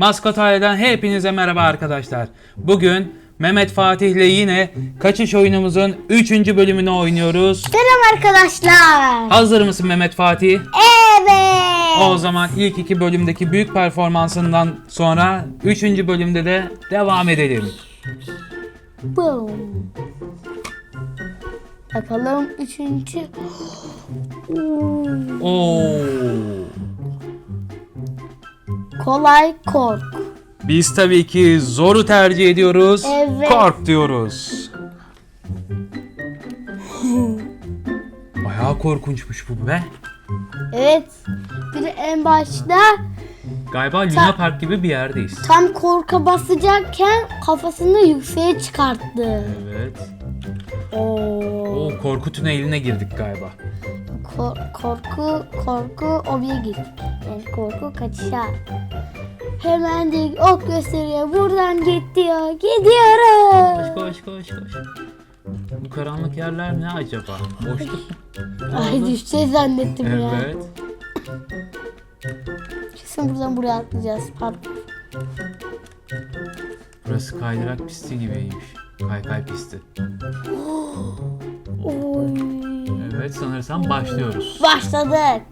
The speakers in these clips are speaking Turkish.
Maskot Aile'den hepinize merhaba arkadaşlar. Bugün Mehmet Fatih ile yine kaçış oyunumuzun 3. bölümünü oynuyoruz. Selam arkadaşlar. Hazır mısın Mehmet Fatih? Evet. O zaman ilk iki bölümdeki büyük performansından sonra 3. bölümde de devam edelim. Boom. Bakalım üçüncü. Oo. Kolay kork. Biz tabii ki zoru tercih ediyoruz. Evet. Kork diyoruz. Bayağı korkunçmuş bu be. Evet. Bir de en başta Galiba Luna Park gibi bir yerdeyiz. tam korka basacakken kafasını yükseğe çıkarttı. Evet. Oo. O korku tüneline girdik galiba. Ko- korku korku obiye gittik. Yani korku kaçışa. Hemen de ok gösteriyor. Buradan git diyor. Gidiyoruz. Koş koş koş koş. Bu karanlık yerler ne acaba? Boşluk mu? Ay düşeceğiz zannettim ya. Evet. Kesin buradan buraya atlayacağız. Pardon. Burası kaydırak pisti gibiymiş. Kaykay pisti. Oy. Evet sanırsam başlıyoruz. Başladık.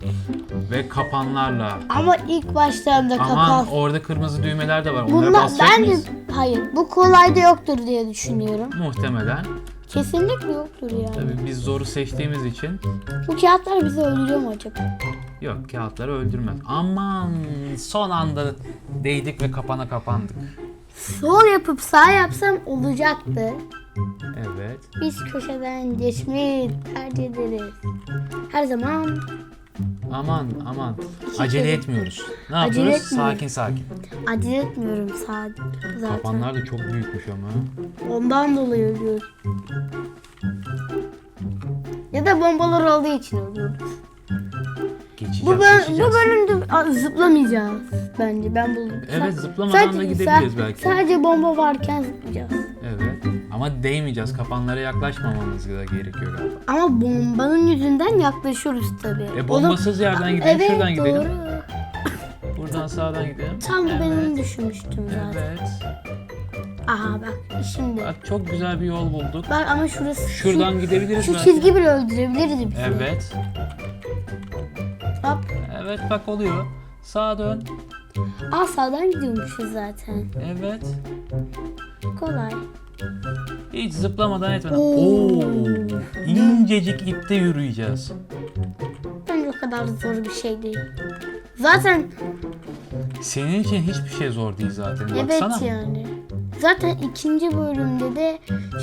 Ve kapanlarla. Ama ilk başlarında Ama kapan. orada kırmızı düğmeler de var. Onlara Bunlar basacak ben de mıyız? hayır bu kolayda yoktur diye düşünüyorum. Muhtemelen. Kesinlikle yoktur yani. Tabii biz zoru seçtiğimiz için Bu kağıtlar bizi öldürüyor mu acaba? yok kağıtları öldürmez. Aman son anda değdik ve kapana kapandık. Sol yapıp sağ yapsam olacaktı. Evet. Biz köşeden geçmeyi tercih ederiz. Her zaman Aman aman. Acele etmiyoruz. Ne Acele yapıyoruz? etmiyoruz. Sakin sakin. acele etmiyorum sağ zaten. Kapanlar da çok büyükmüş ama. Ondan dolayı ölüyoruz. Ya da bombalar olduğu için ölüyoruz. Geçeceğiz, Bu, böl- geçeceğiz. bu bölümde zıplamayacağız bence ben buldum. Evet, zıplamadan da gidebiliriz belki. Sadece bomba varken zıplayacağız. Evet. Ama değmeyeceğiz. Kapanlara yaklaşmamamız da gerekiyor galiba. Ama bombanın yüzünden yaklaşıyoruz tabii. E bombasız yerden gidelim, evet, şuradan gidelim. doğru. Buradan sağdan gidelim. Tam da evet. benim düşünmüştüm zaten. Evet. Aha bak şimdi. Bak çok güzel bir yol bulduk. Bak ama şurası Şuradan şu, gidebiliriz şu belki. çizgi bile öldürebilirdi bizi. Evet. Hop. Evet bak oluyor. Sağa dön. Aa sağdan gidiyormuşuz zaten. Evet. Kolay. Hiç zıplamadan etmeden. Oo. İncecik ipte yürüyeceğiz. Bence o kadar zor bir şey değil. Zaten Senin için hiçbir şey zor değil zaten. evet Baksana. yani. Zaten ikinci bölümde de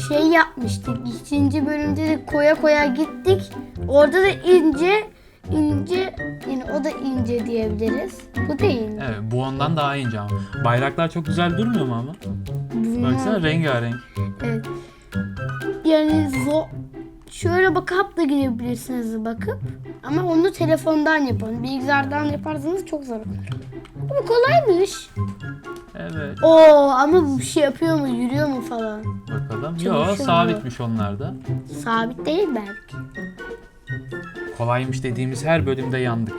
şey yapmıştık. İkinci bölümde de koya koya gittik. Orada da ince ince yani o da ince diyebiliriz. Bu da ince. Evet bu ondan daha ince ama. Bayraklar çok güzel durmuyor mu ama? Bunlar- Baksana rengarenk. Evet. Yani zor. Şöyle bakıp da gidebilirsiniz bakıp. Ama onu telefondan yapın. Bilgisayardan yaparsanız çok zor olur. Bu kolaymış. Evet. Oo ama bu bir şey yapıyor mu, yürüyor mu falan. Bakalım. Çalışıyor Yo mu? sabitmiş onlar da. Sabit değil belki. Kolaymış dediğimiz her bölümde yandık.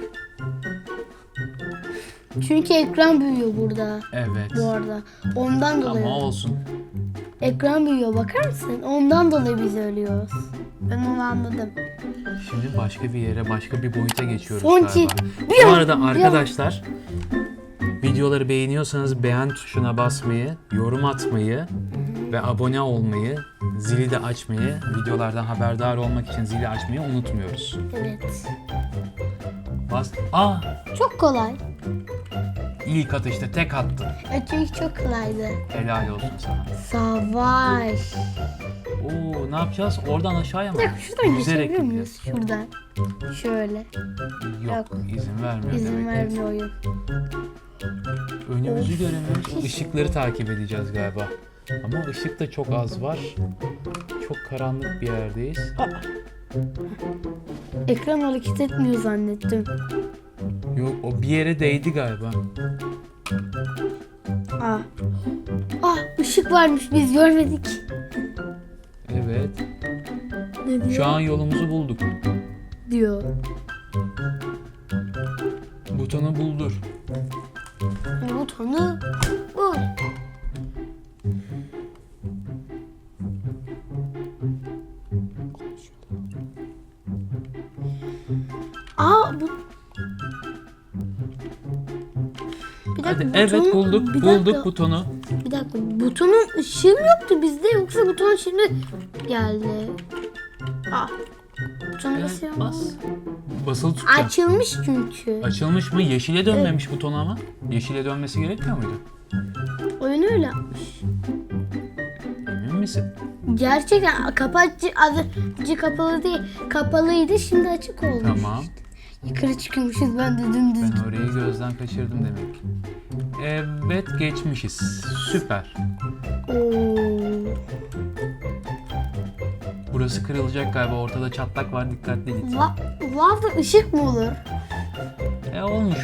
Çünkü ekran büyüyor burada. Evet. Bu arada. Ondan dolayı. Ama olsun. Ekran büyüyor bakar mısın? Ondan dolayı biz ölüyoruz. Ben onu anladım. Şimdi başka bir yere, başka bir boyuta geçiyoruz Fonçi. galiba. Bir Bu arada arkadaşlar videoları beğeniyorsanız beğen tuşuna basmayı, yorum atmayı ve abone olmayı, zili de açmayı, videolardan haberdar olmak için zili açmayı unutmuyoruz. Evet. Bas. Aa! Çok kolay. İlk atışta tek attın. E çünkü çok kolaydı. Helal olsun sana. Savaş. Oo, ne yapacağız? Oradan aşağıya mı? Bir dakika şuradan gideceğiz. miyiz? Şuradan. Şöyle. Yok, Yok. izin vermiyor İzin demek vermiyor oyun. Önümüzü göremiyoruz. Işıkları takip edeceğiz galiba. Ama ışık da çok az var. Çok karanlık bir yerdeyiz. Ekran hareket etmiyor zannettim. Yok o bir yere değdi galiba. Ah. Ah ışık varmış biz görmedik. Evet. Ne diyor? Şu an yolumuzu bulduk. diyor. Butonu buldur. Butonu bu. Hadi evet bulduk bir bulduk dakika, butonu. Bir dakika butonun ışığı mı yoktu bizde yoksa buton şimdi geldi. Aa. Buton Evet, ya? bas. Basılı tutacağım. Açılmış çünkü. Açılmış mı? Yeşile dönmemiş buton ama. Yeşile dönmesi gerekmiyor muydu? Oyun öyle yapmış. Emin misin? Gerçekten kapatıcı az önce kapalı değil. Kapalıydı şimdi açık olmuş. Tamam. Yukarı çıkıyormuşuz ben de dümdüz. Ben orayı gözden kaçırdım demek. Evet geçmişiz. Süper. Oo. Burası kırılacak galiba. Ortada çatlak var. Dikkatli git. La, lavda ışık mı olur? E olmuş.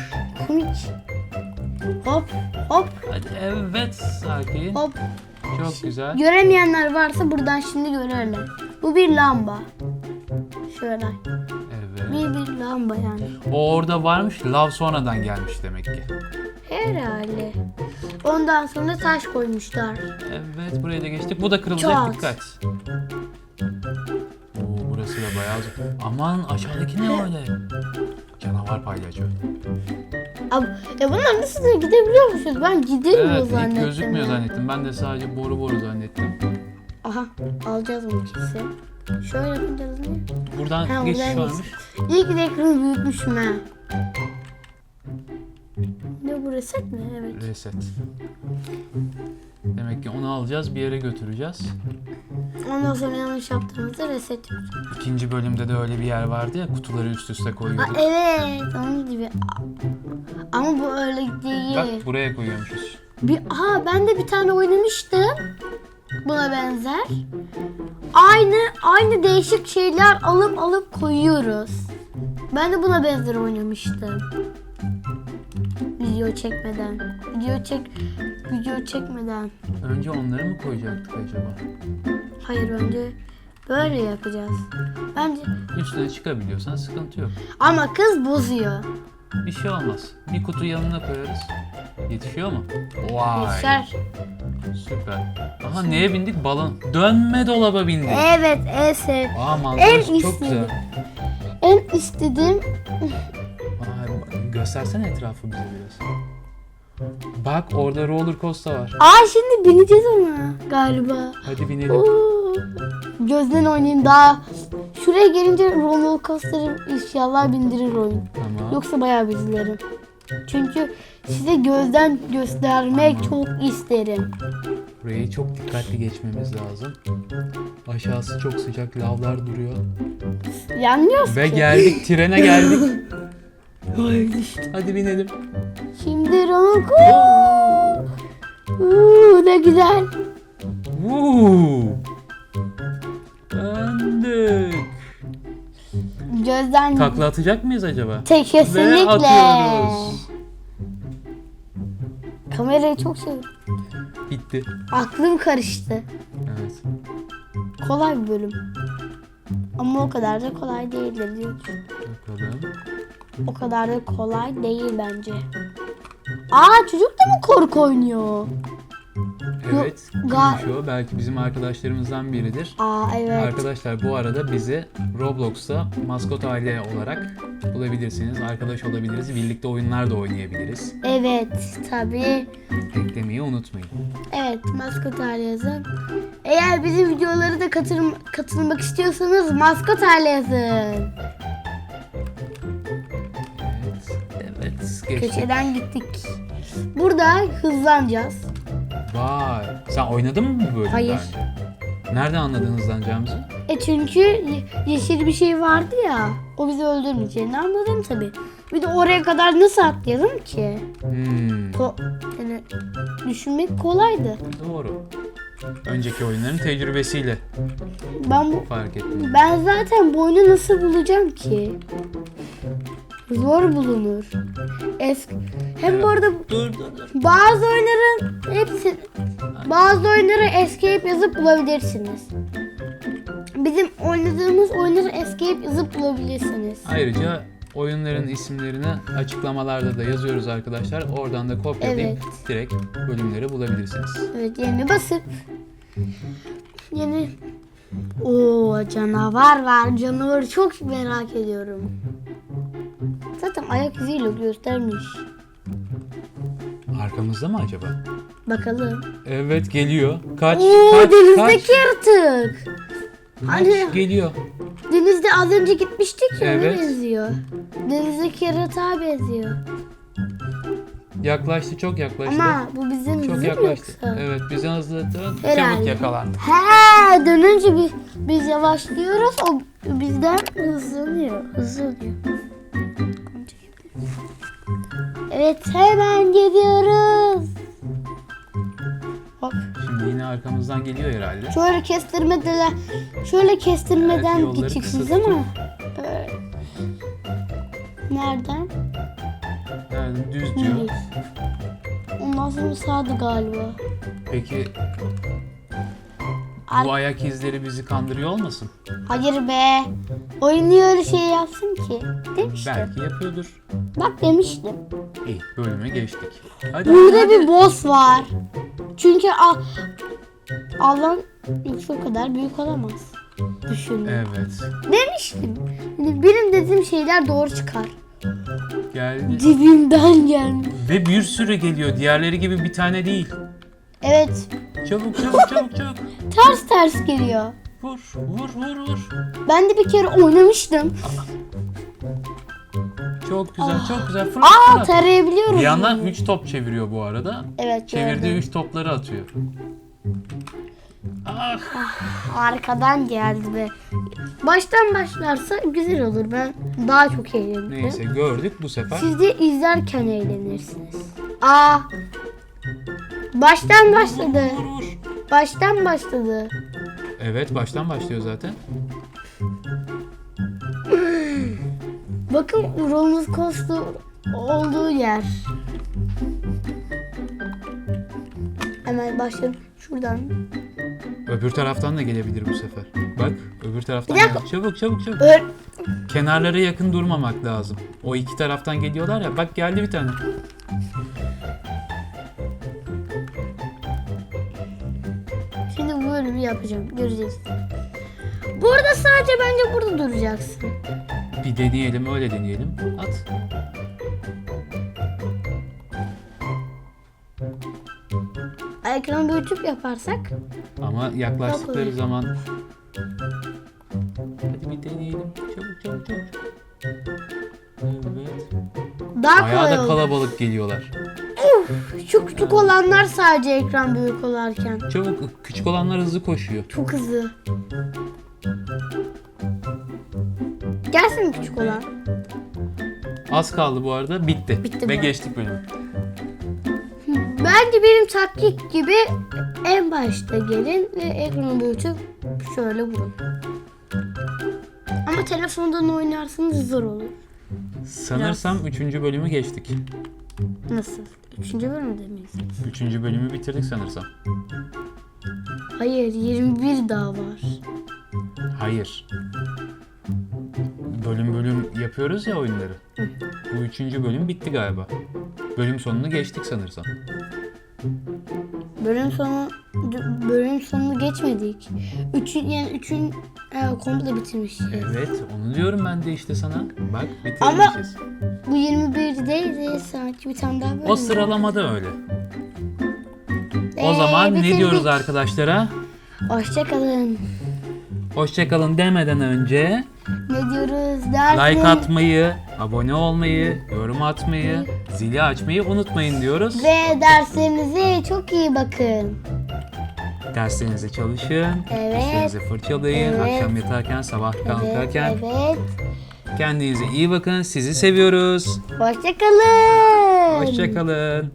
Komik. Hop hop Hadi evet Saki. hop. Çok güzel. Göremeyenler varsa buradan şimdi görürler. Bu bir lamba. Şöyle. Evet. Bir lamba yani. O orada varmış. Lav sonradan gelmiş demek ki. Herhalde. Ondan sonra taş koymuşlar. Evet buraya da geçtik. Bu da kırılacak. Çat. Dikkat. Oo, burası da bayağı zor. Aman aşağıdaki ne öyle? Canavar palyaço. Abi, ya bunlar nasıl da gidebiliyormuşuz? Ben giderim Evet zannettim. ilk gözükmüyor ya. zannettim. Ben de sadece boru boru zannettim. Aha alacağız bunu kesin. Şöyle alınıyor. Buradan Ha, geçiş buradan varmış. De ekranı büyütmüşüm ha. Ne bu reset mi? Evet. Reset. Demek ki onu alacağız bir yere götüreceğiz. Ondan sonra yanlış yaptığımızda reset yapacağız. İkinci bölümde de öyle bir yer vardı ya kutuları üst üste Aa, koyuyorduk. evet onun gibi. Ama bu öyle değil. Bak buraya koyuyormuşuz. Bir, aha ben de bir tane oynamıştım. Buna benzer. Aynı aynı değişik şeyler alıp alıp koyuyoruz. Ben de buna benzer oynamıştım. Video çekmeden. Video çek video çekmeden. Önce onları mı koyacaktık acaba? Hayır önce böyle yapacağız. Bence Üstüne çıkabiliyorsan sıkıntı yok. ama kız bozuyor. Bir şey olmaz. Bir kutu yanına koyarız. Yetişiyor mu? Vay. Geçer. Süper. Aha neye bindik? Balon. Dönme dolaba bindik. Evet en sev. Aa En manzarası çok istedim. güzel. En istediğim Vay, bak, göstersene etrafı bize biraz. Bak orada roller coaster var. Aa şimdi bineceğiz ona galiba. Hadi binelim. Oo. Gözden oynayayım daha. Şuraya gelince roller coaster'ı inşallah bindirir oyun. Tamam. Yoksa bayağı bizlerim. Çünkü size gözden göstermek çok isterim. Burayı çok dikkatli geçmemiz lazım. Aşağısı çok sıcak, lavlar duruyor. Yanmıyoruz Ve ki. geldik, trene geldik. Hadi binelim. Şimdi coaster. Uuu ne güzel. Woo! Döndük. Gözden Takla atacak mıyız acaba? Tek Ve kesinlikle. atıyoruz. Kamerayı çok seviyorum. Bitti. Aklım karıştı. Evet. Kolay bir bölüm. Ama o kadar da kolay değildir düşünüyorum. Bakalım. O kadar da kolay değil bence. Aa çocuk da mı korku oynuyor? Evet. ga- Kimmiş o? Belki bizim arkadaşlarımızdan biridir. Aa evet. Arkadaşlar bu arada bizi Roblox'ta maskot aile olarak bulabilirsiniz. Arkadaş olabiliriz. Birlikte oyunlar da oynayabiliriz. Evet tabii. Eklemeyi unutmayın. Evet maskot hali yazın. Eğer bizim videoları da katılım, katılmak istiyorsanız maskot hali yazın. Evet. Evet. Geçtik. Köşeden gittik. Burada hızlanacağız. Vay. Sen oynadın mı bu bölümü? Hayır. daha önce? Nereden anladın hızlanacağımızı? E çünkü ye- yeşil bir şey vardı ya. O bizi öldürmeyeceğini anladım tabii. Bir de oraya kadar nasıl atlayalım ki? Hmm. Ko yani düşünmek kolaydı. Doğru. Önceki oyunların tecrübesiyle Ben bu fark ettim. ben zaten bu oyunu nasıl bulacağım ki? Zor bulunur. Eski hem bu arada Dur dur dur. bazı oyunların hepsi bazı oyunları escape yazıp bulabilirsiniz. Bizim oynadığımız oyunları escape yazıp bulabilirsiniz. Ayrıca Oyunların isimlerini açıklamalarda da yazıyoruz arkadaşlar. Oradan da kopyalayıp Evet. direkt bölümleri bulabilirsiniz. Evet yeni basıp yeni o canavar var. Canavarı çok merak ediyorum. Ayak iziyle göstermiş. Arkamızda mı acaba? Bakalım. Evet geliyor. Kaç, Oo kaç, denizdeki kaç, yaratık. Hani kaç geliyor. denizde az önce gitmiştik ya ona Evet. benziyor. Denizdeki yaratığa benziyor. Yaklaştı, çok yaklaştı. Ama bu bizim çok bizim yaklaştı. yoksa? Evet, bizi. Çabuk Herhalde. yakalandı. He dönünce biz, biz yavaşlıyoruz o bizden hızlanıyor. Hızlanıyor. Evet hemen gidiyoruz. Hop. Şimdi yine arkamızdan geliyor herhalde. Şöyle kestirmeden şöyle kestirmeden Evet, gideceksiniz kısa ama. Ee, Nereden? Yani düz diyor. Düz. Ondan sonra sağdı galiba. Peki Ar- bu ayak izleri bizi kandırıyor olmasın? Hayır be. Oyun niye öyle şey yapsın ki? Demiştim. Belki yapıyordur. Bak demiştim. İyi, bölüme geçtik. Hadi, Burada bir boss var. Çünkü al yoksa o kadar büyük olamaz. Düşünün. Evet, Demiştim. Yani Benim dediğim şeyler doğru çıkar. geldi. Dibimden gelmiş. Ve bir sürü geliyor. Diğerleri gibi bir tane değil. Evet. Çabuk çabuk çabuk çabuk. Ters ters geliyor. Vur vur vur vur. Ben de bir kere oynamıştım. Çok güzel çok güzel. Fırlat Aa fırlat. tarayabiliyorum. Bir yandan 3 top çeviriyor bu arada. Evet Çevirdiği gördüm. 3 topları atıyor. Ah, Arkadan geldi be. Baştan başlarsa güzel olur. Ben daha çok eğlenirim. neyse gördük bu sefer. Siz de izlerken eğlenirsiniz. Aa. Baştan başladı. Vur vur. Baştan başladı. Evet baştan başlıyor zaten. Bakın roller coaster olduğu yer. Hemen başlayalım. Şuradan. Öbür taraftan da gelebilir bu sefer. Bak öbür taraftan Bir dakika. gel. Çabuk çabuk çabuk. Ö- Kenarlara yakın durmamak lazım. O iki taraftan geliyorlar ya. Bak geldi bir tane. Şimdi bu bölümü yapacağım. Göreceğiz. Burada sadece bence burada duracaksın. Bir deneyelim öyle deneyelim. At. Ekranı büyütüp yaparsak Ama yaklaştıkları Çok zaman... Hadi bir deneyelim. Çabuk çabuk çabuk. Evet. daha Bayağı kolay da kalabalık geliyorlar. Şu küçük olanlar sadece ekran büyük olarken. Çabuk küçük olanlar hızlı koşuyor. Çok hızlı. Küçük olan. Az kaldı bu arada. Bitti. Bitti Ve bu. geçtik bölümü. Bence benim taktik gibi en başta gelin ve ekranı büyütüp şöyle vurun. Ama telefondan oynarsanız zor olur. Sanırsam 3. bölümü geçtik. Nasıl? Üçüncü bölümde miyiz? 3. bölümü bitirdik sanırsam. Hayır 21 daha var. Hayır. Bölüm bölüm yapıyoruz ya oyunları. Bu üçüncü bölüm bitti galiba. Bölüm sonunu geçtik sanırsam. Bölüm sonu bölüm sonunu geçmedik. Üçün yani üçün e, komple bitirmişiz. Evet onu diyorum ben de işte sana. Bak Ama- bitirmişiz. Bu 21 değil de sanki bir tane daha bölüm. O sıralamada öyle. O Ee, zaman ne bitirdik. diyoruz arkadaşlara? Hoşçakalın. Hoşçakalın demeden önce Ne diyoruz? Like atmayı, abone olmayı, yorum atmayı, zili açmayı unutmayın diyoruz. Ve derslerinize çok iyi bakın. Derslerinize çalışın, Evet. dişlerinizi fırçalayın, Evet. akşam yatarken, sabah kalkarken. evet. Kendinize iyi bakın, sizi seviyoruz. Hoşçakalın. Hoşçakalın.